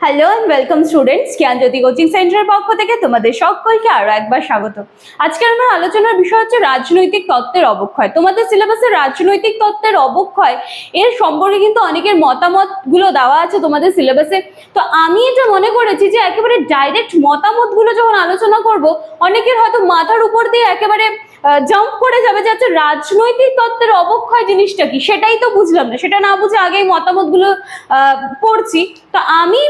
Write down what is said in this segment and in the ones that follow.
Hello and welcome students Gyanjyoti coaching সেন্টারের পক্ষ থেকে তোমাদের সকলকে আরও একবার স্বাগত। আজকের আমার আলোচনার বিষয় হচ্ছে রাজনৈতিক তত্ত্বের অবক্ষয়। তোমাদের সিলেবাসে রাজনৈতিক তত্ত্বের অবক্ষয়, এর সম্পর্কে কিন্তু অনেকের মতামতগুলো দেওয়া আছে তোমাদের সিলেবাসে। তো আমি এটা মনে করেছি যে একেবারে ডাইরেক্ট মতামতগুলো যখন আলোচনা করব, অনেকের হয়তো মাথার উপর দিয়ে একেবারে জাম্প করে যাবে যে আচ্ছা রাজনৈতিক তত্ত্বের অবক্ষয় জিনিসটা কি? সেটাই তো বুঝলাম না। সেটা না বুঝে আগেই মতামতগুলো পড়ছি। তো আমি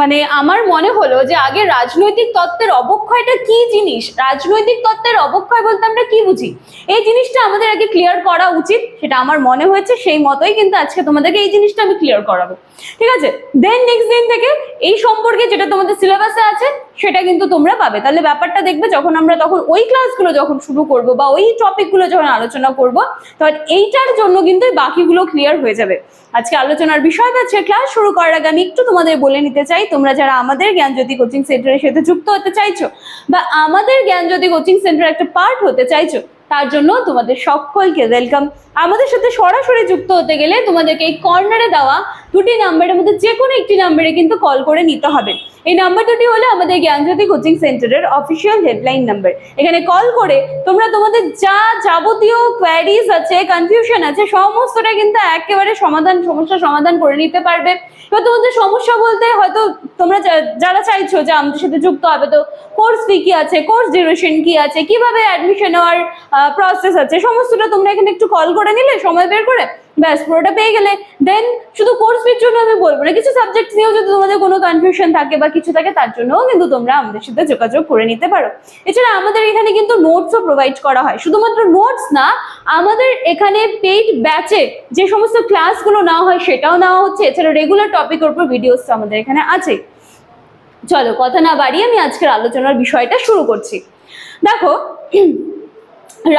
মানে আমার মনে হলো যে আগে রাজনৈতিক তত্ত্বের অবক্ষয়টা কি জিনিস? রাজনৈতিক তত্ত্বের অবক্ষয় বলতে আমরা কি বুঝি? এই জিনিসটা আমাদের আগে ক্লিয়ার করা উচিত, সেটা আমার মনে হয়েছে সেই মতোই, কিন্তু আজকে তোমাদেরকে এই জিনিসটা আমি ক্লিয়ার করাবো। ঠিক আছে? দেন নেক্সট দিন থেকে এই সম্পর্কে যেটা তোমাদের সিলেবাসে আছে, সেটা কিন্তু তোমরা পাবে। তাহলে ব্যাপারটা দেখবে যখন আমরা, তখন ওই ক্লাসগুলো যখন শুরু করব বা ওই টপিকগুলো যখন আলোচনা করব, তখন এইটার জন্য কিন্তু বাকিগুলো ক্লিয়ার হয়ে যাবে। আজকে আলোচনার বিষয় হচ্ছে ক্লাস শুরু করার আগে আমি একটু তোমাদের বলে নিতে চাই, তোমরা যারা আমাদের জ্ঞানজ্যোতি কোচিং সেন্টারের সাথে যুক্ত হতে চাইছো বা আমাদের জ্ঞানজ্যোতি কোচিং সেন্টারের একটা পার্ট হতে চাইছো, তার জন্য তোমাদের সকলকে ওয়েলকাম আমাদের সাথে সরাসরি যুক্ত হতে গেলে তোমাদেরকে এই কর্নারে দেওয়া দুটি নাম্বারের মধ্যে যে কোনো একটি নাম্বারে কিন্তু কল করে নিতে হবে। এই নাম্বার দুটি হলো আমাদের জ্ঞানজ্যোতি কোচিং সেন্টারের অফিসিয়াল হেল্পলাইন নাম্বার এখানে কল করে তোমরা তোমাদের যা যাবতীয় কোয়ারিজ আছে কনফিউশন আছে, সমস্তটা কিন্তু একেবারে সমাধান সমস্যার সমাধান করে নিতে পারবে। এবার তোমাদের সমস্যা বলতে হয়তো তোমরা যারা চাইছো যে আমাদের সাথে যুক্ত হবে, তো কোর্স ফি কি আছে কোর্স ডিউরেশন কি আছে, কীভাবে অ্যাডমিশন হওয়ার প্রসেস আছে, সমস্তটা তোমরা এখানে একটু কল করে নিলে, সময় বের করে ব্যাস, পুরোটা পেয়ে গেলে দেন শুধু কোর্স ফির জন্য আমি বলব না, কিছু সাবজেক্ট নিয়েও যদি তোমাদের কোনো কনফিউশন থাকে বা কিছু থাকে, তার জন্যও কিন্তু তোমরা আমাদের সাথে যোগাযোগ করে নিতে পারো। এছাড়া আমাদের এখানে কিন্তু নোটসও প্রোভাইড করা হয়, শুধুমাত্র নোটস না, আমাদের এখানে পেইড ব্যাচে যে সমস্ত ক্লাসগুলো নেওয়া হয়, সেটাও নেওয়া হচ্ছে। এছাড়া রেগুলার টপিকের উপর ভিডিওস আমাদের এখানে আছে। চলো, কথা না বাড়িয়ে আমি আজকের আলোচনার বিষয়টা শুরু করছি। দেখো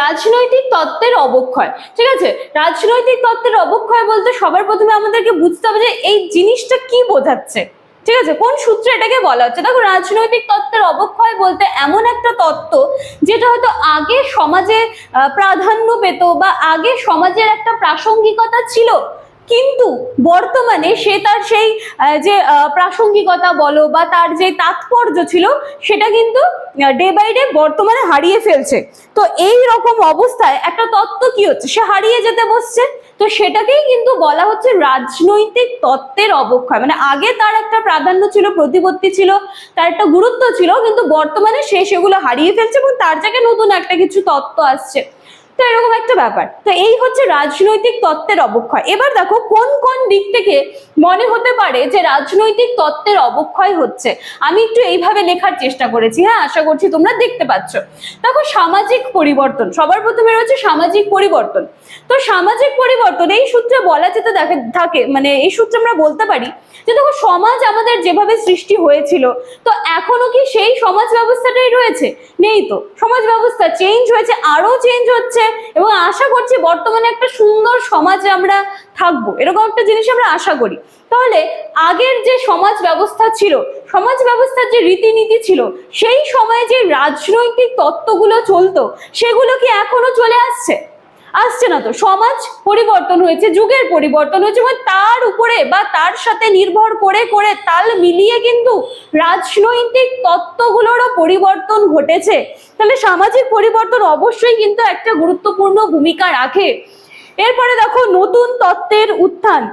রাজনৈতিক তত্ত্বের অবক্ষয়, ঠিক আছে? রাজনৈতিক তত্ত্বের অবক্ষয় বলতে সবার প্রথমে আমাদেরকে বুঝতে হবে যে এই জিনিসটা কি বোঝাচ্ছে, ঠিক আছে? কোন সূত্রে এটাকে বলা হচ্ছে? দেখো, রাজনৈতিক তত্ত্বের অবক্ষয় বলতে এমন একটা তত্ত্ব যেটা হয়তো আগে সমাজে প্রাধান্য পেত বা আগে সমাজের একটা প্রাসঙ্গিকতা ছিল। কিন্তু বর্তমানে সে তার সেই যে প্রাসঙ্গিকতা বলো বা তার যে তাৎপর্য ছিল, সেটা কিন্তু ডে বাই ডে বর্তমানে হারিয়ে ফেলছে। তো এই রকম অবস্থায় একটা তত্ত্ব কি হচ্ছে? সে হারিয়ে যেতে বসছে। তো সেটাকেই কিন্তু বলা হচ্ছে রাজনৈতিক তত্ত্বের অবক্ষয়। মানে আগে তার একটা প্রাধান্য ছিল, প্রতিপত্তি ছিল, তার একটা গুরুত্ব ছিল, কিন্তু বর্তমানে সে সেগুলো হারিয়ে ফেলছে এবং তার জায়গায় নতুন একটা কিছু তত্ত্ব আসছে। তো এরকম একটা ব্যাপার। তো এই হচ্ছে রাজনৈতিক তত্ত্বের অবক্ষয়। এবার দেখো, কোন কোন দিক থেকে মনে হতে পারে যে রাজনৈতিক তত্ত্বের অবক্ষয় হচ্ছে? আমি একটু এইভাবে লেখার চেষ্টা করেছি হ্যাঁ? আশা করছি তোমরা দেখতে পাচ্ছ। দেখো, সামাজিক পরিবর্তন, সবার প্রথমে রয়েছে সামাজিক পরিবর্তন। তো সামাজিক পরিবর্তন, এই সূত্রে বলা যেতে দেখে, থাকে মানে এই সূত্রে আমরা বলতে পারি যে দেখো, সমাজ আমাদের যেভাবে সৃষ্টি হয়েছিল, তো এখনও কি সেই সমাজ ব্যবস্থাটাই রয়েছে? নেই তো। সমাজ ব্যবস্থা চেঞ্জ হয়েছে আরও চেঞ্জ হচ্ছে। এবং আশা করছি বর্তমানে একটা সুন্দর সমাজে আমরা থাকব। এরকম একটা জিনিস আমরা আশা করি। তাহলে আগের যে সমাজ ব্যবস্থা ছিল, সমাজ ব্যবস্থার যে রীতিনীতি ছিল, সেই সময়ে যে রাজনৈতিক তত্ত্বগুলো চলতো, সেগুলো কি এখনও চলে আসছে? আসছে না তো। সমাজ পরিবর্তন হয়েছে, যুগের পরিবর্তন হয়েছে এবং তার উপরে বা তার সাথে নির্ভর করে করে তাল মিলিয়ে কিন্তু রাজনৈতিক তত্ত্বগুলোরও পরিবর্তন ঘটেছে। তাহলে সামাজিক পরিবর্তন অবশ্যই কিন্তু একটা গুরুত্বপূর্ণ ভূমিকা রাখে। এরপরে দেখো, নতুন তত্ত্বের উত্থান।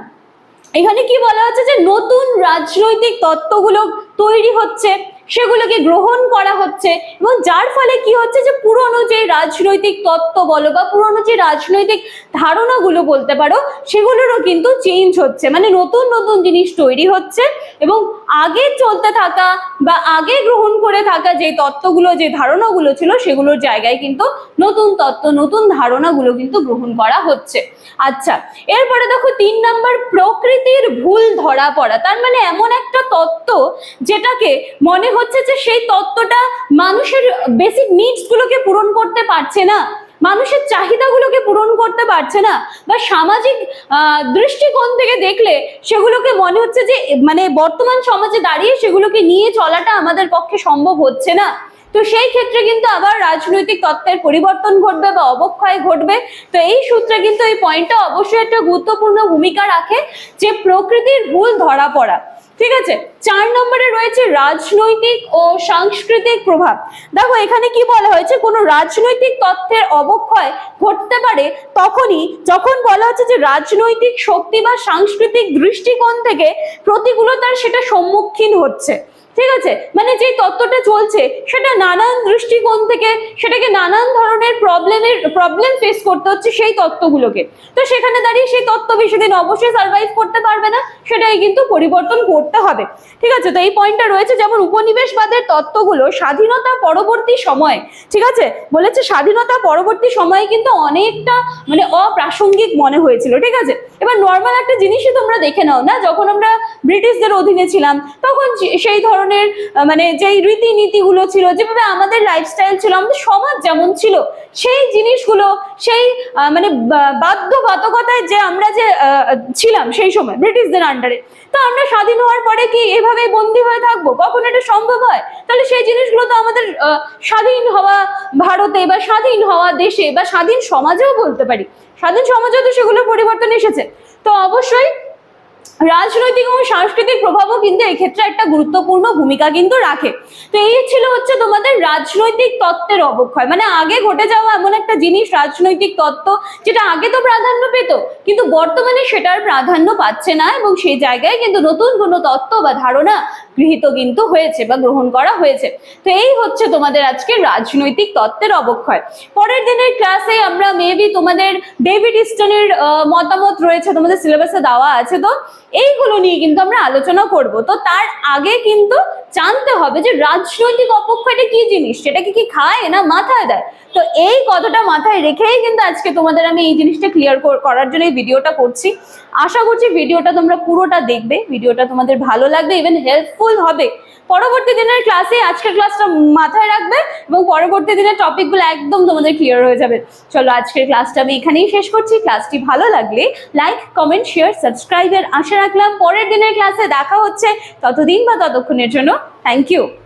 এখানে কি বলা হচ্ছে যে নতুন রাজনৈতিক তত্ত্বগুলো তৈরি হচ্ছে। সেগুলোকে গ্রহণ করা হচ্ছে এবং যার ফলে কি হচ্ছে যে পুরনো যে রাজনৈতিক তত্ত্ব বলো বা পুরনো যে রাজনৈতিক ধারণাগুলো বলতে পারো, সেগুলোরও কিন্তু চেঞ্জ হচ্ছে। মানে নতুন নতুন জিনিস তৈরি হচ্ছে এবং আগে চলতে থাকা বা আগে গ্রহণ করে থাকা যে তত্ত্বগুলো, যে ধারণাগুলো ছিল, সেগুলোর জায়গায় কিন্তু নতুন তত্ত্ব, নতুন ধারণাগুলো কিন্তু গ্রহণ করা হচ্ছে। আচ্ছা এরপরে দেখো তিন নাম্বার, প্রকৃতির ভুল ধরা পড়া। তার মানে এমন একটা তত্ত্ব যেটাকে মনে হচ্ছে যে সেই তত্ত্বটা মানুষের বেসিক নিডস গুলোকে পূরণ করতে পারছে না, মানুষের চাহিদাগুলোকে পূরণ করতে পারছে না, বা সামাজিক দৃষ্টিকোণ থেকে দেখলে সেগুলোকে মনে হচ্ছে যে মানে বর্তমান সমাজে দাঁড়িয়ে সেগুলোকে নিয়ে চলাটা আমাদের পক্ষে সম্ভব হচ্ছে না। তো সেই ক্ষেত্রে কিন্তু আবার রাজনৈতিক তত্ত্বের পরিবর্তন ঘটবে বা অবক্ষয় ঘটবে। তো এই সূত্রে কিন্তু এই পয়েন্টটা অবশ্যই একটা গুরুত্বপূর্ণ ভূমিকা রাখে যে প্রকৃতির ভুল ধরা পড়া। ঠিক আছে? চার নম্বরে রয়েছে রাজনৈতিক ও সাংস্কৃতিক প্রভাব। দেখো, এখানে কি বলা হয়েছে? কোনো রাজনৈতিক তথ্যের অবক্ষয় ঘটতে পারে তখনই যখন বলা হচ্ছে যে রাজনৈতিক শক্তি বা সাংস্কৃতিক দৃষ্টিকোণ থেকে প্রতিকূলতার সেটা সম্মুখীন হচ্ছে। ঠিক আছে? মানে যে তত্ত্বটা চলছে, সেটা নানান দৃষ্টিকোণ থেকে, সেটাকে নানান ধরনের প্রবলেমের প্রবলেম ফেস করতে হচ্ছে সেই তত্ত্বগুলোকে। তো সেখানে দাঁড়িয়ে সেই তত্ত্ব বেশি দিন অবশ্যই সার্ভাইভ করতে পারবে না, সেটাই কিন্তু পরিবর্তন করতে হবে। ঠিক আছে? তো এই পয়েন্টটা রয়েছে, যেমন উপনিবেশবাদের তত্ত্বগুলো স্বাধীনতা পরবর্তী সময়, ঠিক আছে? বলেছে স্বাধীনতা পরবর্তী সময়ে কিন্তু অনেকটা মানে অপ্রাসঙ্গিক মনে হয়েছিল, ঠিক আছে? এবার নর্মাল একটা জিনিসই তোমরা দেখে নাও, না? যখন আমরা ব্রিটিশদের অধীনে ছিলাম, তখন সেই ধরনের মানে যেই রীতিনীতিগুলো ছিল, যেভাবে আমাদের লাইফস্টাইল ছিল, আমাদের সমাজ যেমন ছিল, সেই জিনিসগুলো, সেই মানে বাধ্যবাধকতায় যে আমরা যে ছিলাম সেই সময়, ব্রিটিশদের আন্ডারে তো আমরা স্বাধীন হওয়ার পরে কি এভাবে বন্দী হয়ে থাকব? কখন এটা সম্ভব হয়? তাহলে সেই জিনিসগুলো তো আমাদের স্বাধীন হওয়া ভারতে বা স্বাধীন হওয়া দেশে বা স্বাধীন সমাজেও বলতে পারি। স্বাধীন সমাজেও তো সেগুলোর পরিবর্তন এসেছে। তো অবশ্যই রাজনৈতিক এবং সাংস্কৃতিক প্রভাবও কিন্তু এক্ষেত্রে একটা গুরুত্বপূর্ণ ভূমিকা কিন্তু রাখে। তো এই ছিল হচ্ছে তোমাদের রাজনৈতিক তত্ত্বের অবক্ষয়। মানে আগে ঘটে যাওয়া এমন একটা জিনিস, রাজনৈতিক তত্ত্ব, যেটা আগে তো প্রাধান্য পেত কিন্তু বর্তমানে সেটার প্রাধান্য পাচ্ছে না এবং সেই জায়গায় কিন্তু নতুন কোনো তত্ত্ব বা ধারণা গৃহীত কিন্তু হয়েছে বা গ্রহণ করা হয়েছে। তো এই হচ্ছে তোমাদের আজকে রাজনৈতিক তত্ত্বের অবক্ষয়। পরের দিনের ক্লাসে আমরা মেবি তোমাদের ডেভিড ইস্টনের মতামত রয়েছে, তোমাদের সিলেবাসে দেওয়া আছে। তো এইগুলো নিয়ে কিন্তু আমরা আলোচনা করব। তো তার আগে কিন্তু জানতে হবে যে রাজনৈতিক অপক্ষয়টা কি জিনিস? সেটাকে কি খায় না মাথায় দেয়? তো এই কথাটা মাথায় রেখেই কিন্তু আজকে তোমাদের আমি এই জিনিসটা ক্লিয়ার করার জন্য এই ভিডিওটা করছি। আশা করছি ভিডিওটা তোমরা পুরোটা দেখবে। ভিডিওটা তোমাদের ভালো লাগবে ইভেন হেল্পফুল হবে। পরবর্তী দিনের ক্লাসে আজকের ক্লাসটা মাথায় রাখবে এবং পরবর্তী দিনের টপিকগুলো একদম তোমাদের ক্লিয়ার হয়ে যাবে। চলো আজকের ক্লাসটা আমি এখানেই শেষ করছি। ক্লাসটি ভালো লাগলে লাইক কমেন্ট শেয়ার সাবস্ক্রাইবের আশা রাখলাম। পরের দিনের ক্লাসে দেখা হচ্ছে। ততদিন বা ততক্ষণের জন্য thank you.